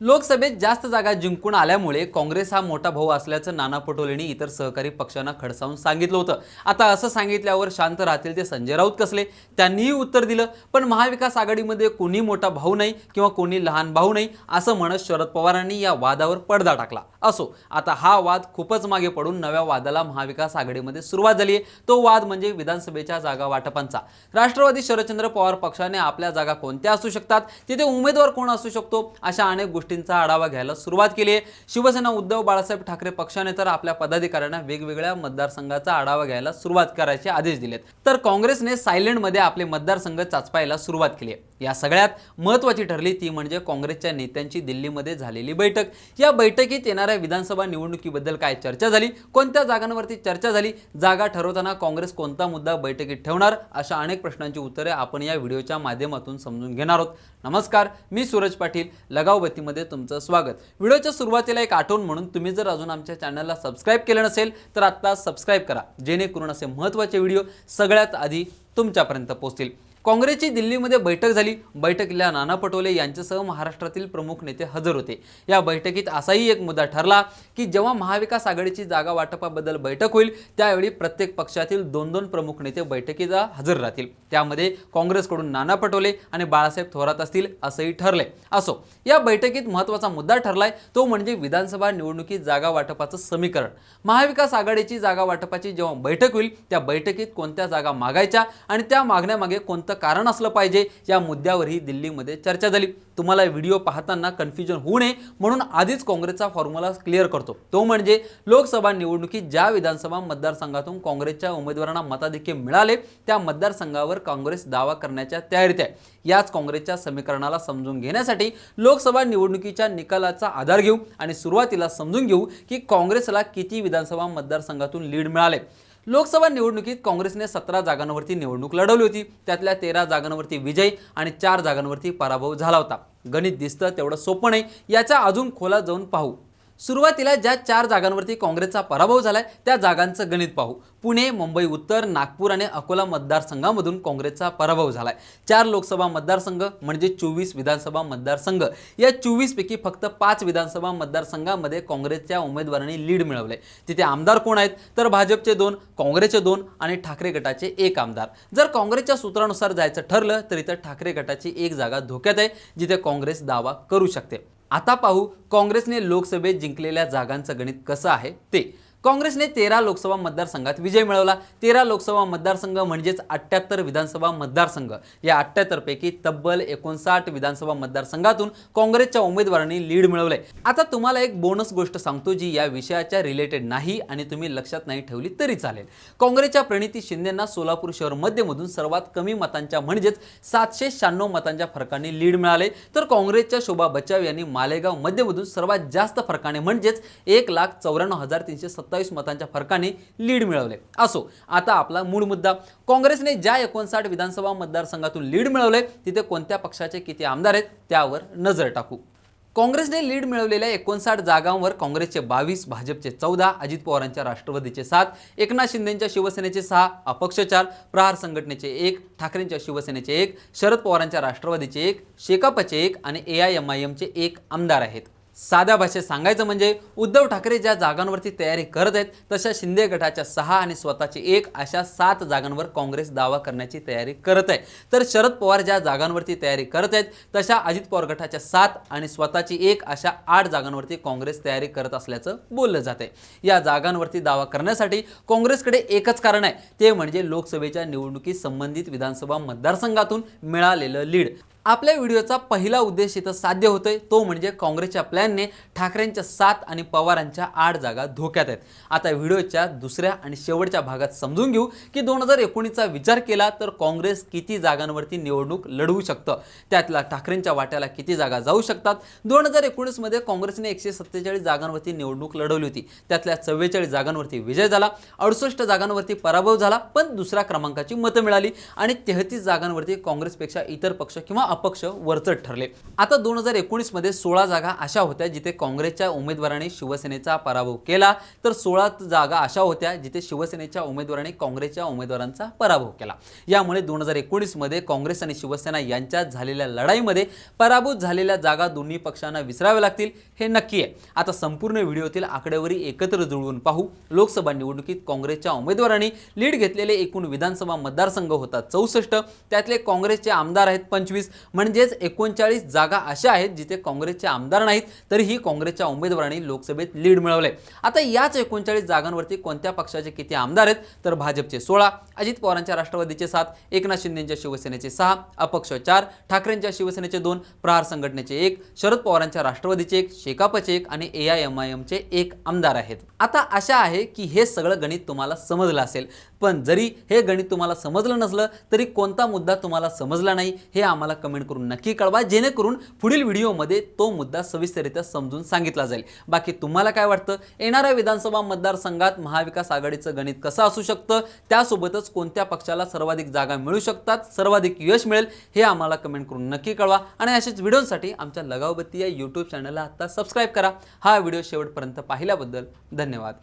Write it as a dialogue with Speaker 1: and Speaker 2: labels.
Speaker 1: लोकसभेत जास्त जागा जिंकून आल्यामुळे काँग्रेस हा मोठा भाऊ असल्याचं नाना पटोलेंनी इतर सहकारी पक्षांना खडसावून सांगितलं होतं. आता असं सांगितल्यावर शांत राहतील ते संजय राऊत कसले? त्यांनीही उत्तर दिलं पण महाविकास आघाडीमध्ये कोणी मोठा भाऊ नाही किंवा कोणी लहान भाऊ नाही असं म्हणत शरद पवारांनी या वादावर पडदा टाकला. असो आता हा वाद खूपच मागे पडून नव्या वादाला महाविकास आघाडीमध्ये सुरुवात झाली आहे तो वाद म्हणजे विधानसभेच्या जागा वाटपांचा. राष्ट्रवादी शरदचंद्र पवार पक्षाने आपल्या जागा कोणत्या असू शकतात? तिथे उमेदवार कोण असू शकतो? अशा अनेक गोष्टी गोष्टींचा आढावा घ्यायला सुरुवात केली आहे. शिवसेना उद्धव बाळासाहेब ठाकरे पक्षाने तर आपल्या पदाधिकाऱ्यांना वेगवेगळ्या मतदारसंघाचा आढावा घ्यायला सुरुवात करायचे आदेश दिलेत. तर काँग्रेसने सायलेंटमध्ये आपले मतदारसंघ चाचपायला सुरुवात केली आहे. या सगळ्यात महत्त्वाची ठरली ती म्हणजे काँग्रेसच्या नेत्यांची दिल्लीमध्ये झालेली बैठक. या बैठकीत येणाऱ्या विधानसभा निवडणुकीबद्दल काय चर्चा झाली? कोणत्या जागांवरती चर्चा झाली? जागा ठरवताना काँग्रेस कोणता मुद्दा बैठकीत ठेवणार? अशा अनेक प्रश्नांची उत्तरे आपण या व्हिडिओच्या माध्यमातून समजून घेणार आहोत. नमस्कार मी सूरज पाटील लगावबत्तीमध्ये तुमचं स्वागत. व्हिडिओच्या सुरुवातीला एक आठवण म्हणून तुम्ही जर अजून आमच्या चॅनलला सबस्क्राईब केलं नसेल तर आत्ता सबस्क्राईब करा. जेणेकरून असे महत्त्वाचे व्हिडिओ सगळ्यात आधी तुमच्यापर्यंत पोहोचतील. काँग्रेसची दिल्लीमध्ये बैठक झाली. बैठकीला नाना पटोले यांच्यासह महाराष्ट्रातील प्रमुख नेते हजर होते. या बैठकीत असाही एक मुद्दा ठरला की जेव्हा महाविकास आघाडीची जागा वाटपाबद्दल बैठक होईल त्यावेळी प्रत्येक पक्षातील दोन दोन प्रमुख नेते बैठकीला हजर राहतील. त्यामध्ये काँग्रेसकडून नाना पटोले आणि बाळासाहेब थोरात असतील असंही ठरले असो या बैठकीत महत्त्वाचा मुद्दा ठरलाय तो म्हणजे विधानसभा निवडणुकीत जागा वाटपाचं समीकरण. महाविकास आघाडीची जागा वाटपाची जेव्हा बैठक होईल त्या बैठकीत कोणत्या जागा मागायच्या आणि त्या मागण्यामागे कोणतं कारण असलं पाहिजे. या मुद्द्यावरही दिल्लीमध्ये चर्चा झाली. तुम्हाला व्हिडिओ पाहताना कन्फ्युजन होऊ नये म्हणून आधीच काँग्रेसचा फॉर्म्युला क्लिअर करतो. तो म्हणजे लोकसभा निवडणुकीत ज्या विधानसभा मतदारसंघातून काँग्रेसच्या उमेदवारांना मताधिक्य मिळाले त्या मतदारसंघावर काँग्रेस दावा करण्याच्या तयारीत आहे. याच काँग्रेसच्या समीकरणाला समजून घेण्यासाठी लोकसभा निवडणुकीच्या निकालाचा आधार घेऊ आणि सुरुवातीला समजून घेऊ की काँग्रेसला किती विधानसभा मतदारसंघातून लीड मिळाले. लोकसभा निवडणुकीत काँग्रेसने सतरा जागांवरती निवडणूक लढवली होती. त्यातल्या तेरा जागांवरती विजय आणि चार जागांवरती पराभव झाला होता. गणित दिसतं तेवढं सोपं नाही. याचा अजून खोलात जाऊन पाहू. सुरुवातीला ज्या चार जागांवरती काँग्रेसचा पराभव झाला आहे त्या जागांचं गणित पाहू. पुणे मुंबई उत्तर नागपूर आणि अकोला मतदारसंघामधून काँग्रेसचा पराभव झाला आहे चार लोकसभा मतदारसंघ म्हणजे चोवीस विधानसभा मतदारसंघ. या चोवीसपैकी फक्त पाच विधानसभा मतदारसंघामध्ये काँग्रेसच्या उमेदवारांनी लीड मिळवले तिथे आमदार कोण आहेत? तर भाजपचे दोन काँग्रेसचे दोन आणि ठाकरे गटाचे एक आमदार. जर काँग्रेसच्या सूत्रानुसार जायचं ठरलं तर इथं ठाकरे गटाची एक जागा धोक्यात आहे जिथे काँग्रेस दावा करू शकते. आता पाहू काँग्रेसने लोकसभेत जिंकलेल्या जागांचं गणित कसं आहे ते. काँग्रेसने तेरा लोकसभा मतदारसंघात विजय मिळवला. तेरा लोकसभा मतदारसंघ म्हणजेच अठ्ठ्याहत्तर विधानसभा मतदारसंघ. या अठ्ठ्याहत्तरपैकी तब्बल एकोणसाठ विधानसभा मतदारसंघातून काँग्रेसच्या उमेदवारांनी लीड मिळवलंय आता तुम्हाला एक बोनस गोष्ट सांगतो जी या विषयाच्या रिलेटेड नाही आणि तुम्ही लक्षात नाही ठेवली तरी चालेल. काँग्रेसच्या प्रणिती शिंदेंना सोलापूर शहर मध्यमधून सर्वात कमी मतांच्या म्हणजेच सातशे शहाण्णव मतांच्या फरकाने लीड मिळाले. तर काँग्रेसच्या शोभा बचाव यांनी मालेगाव मध्यमधून सर्वात जास्त फरकाने म्हणजेच एक लाख चौऱ्याण्णव हजार तीनशे सत्तावीस मतांच्या फरकाने लीड मिळवले. असो आता आपला मूळ मुद्दा काँग्रेसने ज्या एकोणसाठ विधानसभा मतदारसंघातून लीड मिळवले तिथे कोणत्या पक्षाचे किती आमदार आहेत त्यावर नजर टाकू. काँग्रेसने लीड मिळवलेल्या एकोणसाठ जागांवर काँग्रेसचे बावीस भाजपचे चौदा अजित पवारांच्या राष्ट्रवादीचे सात एकनाथ शिंदेच्या शिवसेनेचे सहा अपक्ष चार प्रहार संघटनेचे एक ठाकरेंच्या शिवसेनेचे एक शरद पवारांच्या राष्ट्रवादीचे एक शेकापचे एक आणि ए आय एम आय एमचे एक आमदार आहेत. साध्या भाषेत सांगायचं म्हणजे उद्धव ठाकरे ज्या जागांवरती तयारी करत आहेत तशा शिंदे गटाच्या सहा आणि स्वतःची एक अशा सात जागांवर काँग्रेस दावा करण्याची तयारी करत आहे. तर शरद पवार ज्या जागांवरती तयारी करत आहेत तशा अजित पवार गटाच्या सात आणि स्वतःची एक अशा आठ जागांवरती काँग्रेस तयारी करत असल्याचं बोललं जाते या जागांवरती दावा करण्यासाठी काँग्रेसकडे एकच कारण आहे ते म्हणजे लोकसभेच्या निवडणुकी संबंधित विधानसभा मतदारसंघातून मिळालेलं लीड. आपल्या व्हिडिओचा पहिला उद्देश इथं साध्य होतोय. तो म्हणजे काँग्रेसच्या प्लॅनने ठाकरेंच्या सात आणि पवारांच्या आठ जागा धोक्यात आहेत. आता व्हिडिओच्या दुसऱ्या आणि शेवटच्या भागात समजून घेऊ की दोन हजार एकोणीसचा विचार केला तर काँग्रेस किती जागांवरती निवडणूक लढवू शकतं? त्यातला ठाकरेंच्या वाट्याला किती जागा जाऊ शकतात? दोन हजार एकोणीसमध्ये काँग्रेसने एकशे सत्तेचाळीस जागांवरती निवडणूक लढवली होती. त्यातल्या चव्वेचाळीस जागांवरती विजय झाला अडुसष्ट जागांवरती पराभव झाला पण दुसऱ्या क्रमांकाची मतं मिळाली आणि तेहतीस जागांवरती काँग्रेसपेक्षा इतर पक्ष किंवा अपक्ष वरचढ ठरले. आता दोन हजार एकोणीसमध्ये सोळा जागा अशा होत्या जिथे काँग्रेसच्या उमेदवाराने शिवसेनेचा पराभव केला तर सोळा जागा अशा होत्या जिथे शिवसेनेच्या उमेदवाराने काँग्रेसच्या उमेदवारांचा पराभव केला. यामुळे दोन हजार एकोणीसमध्ये काँग्रेस आणि शिवसेना यांच्यात झालेल्या लढाईमध्ये पराभूत झालेल्या जागा दोन्ही पक्षांना विसराव्या लागतील हे नक्की आहे. आता संपूर्ण व्हिडिओतील आकडेवारी एकत्र जुळवून पाहू. लोकसभा निवडणुकीत काँग्रेसच्या उमेदवारांनी लीड घेतलेले एकूण विधानसभा मतदारसंघ होतात चौसष्ट त्यातले काँग्रेसचे आमदार आहेत पंचवीस म्हणजेच एकोणचाळीस जागा अशा आहेत जिथे काँग्रेसचे आमदार नाहीत तरीही काँग्रेसच्या उमेदवारांनी लोकसभेत लीड मिळवले आता याच एकोणचाळीस जागांवरती कोणत्या पक्षाचे किती आमदार आहेत? तर भाजपचे सोळा अजित पवारांच्या राष्ट्रवादीचे सात एकनाथ शिंदेच्या शिवसेनेचे सहा अपक्ष चार ठाकरेंच्या शिवसेनेचे दोन प्रहार संघटनेचे एक शरद पवारांच्या राष्ट्रवादीचे एक शेकापचे एक आणि ए आय एम आय एमचे एक आमदार आहेत. आता अशा आहे की हे सगळं गणित तुम्हाला समजलं असेल. पण जरी हे गणित तुम्हाला समजलं नसलं तरी कोणता मुद्दा तुम्हाला समजला नाही हे आम्हाला कमेंट करून नक्की कळवा जेणेकरून पुढील व्हिडिओमध्ये तो मुद्दा सविस्तरित्या समजून सांगितला जाईल. बाकी तुम्हाला काय वाटतं? येणाऱ्या विधानसभा मतदारसंघात महाविकास आघाडीचं गणित कसं असू शकतं? त्यासोबतच कोणत्या पक्षाला सर्वाधिक जागा मिळू शकतात? सर्वाधिक यश मिळेल? हे आम्हाला कमेंट करून नक्की कळवा. आणि अशाच व्हिडिओसाठी आमच्या लगावबत्ती या यूट्यूब चॅनलला आत्ता सबस्क्राईब करा. हा व्हिडिओ शेवटपर्यंत पाहिल्याबद्दल धन्यवाद.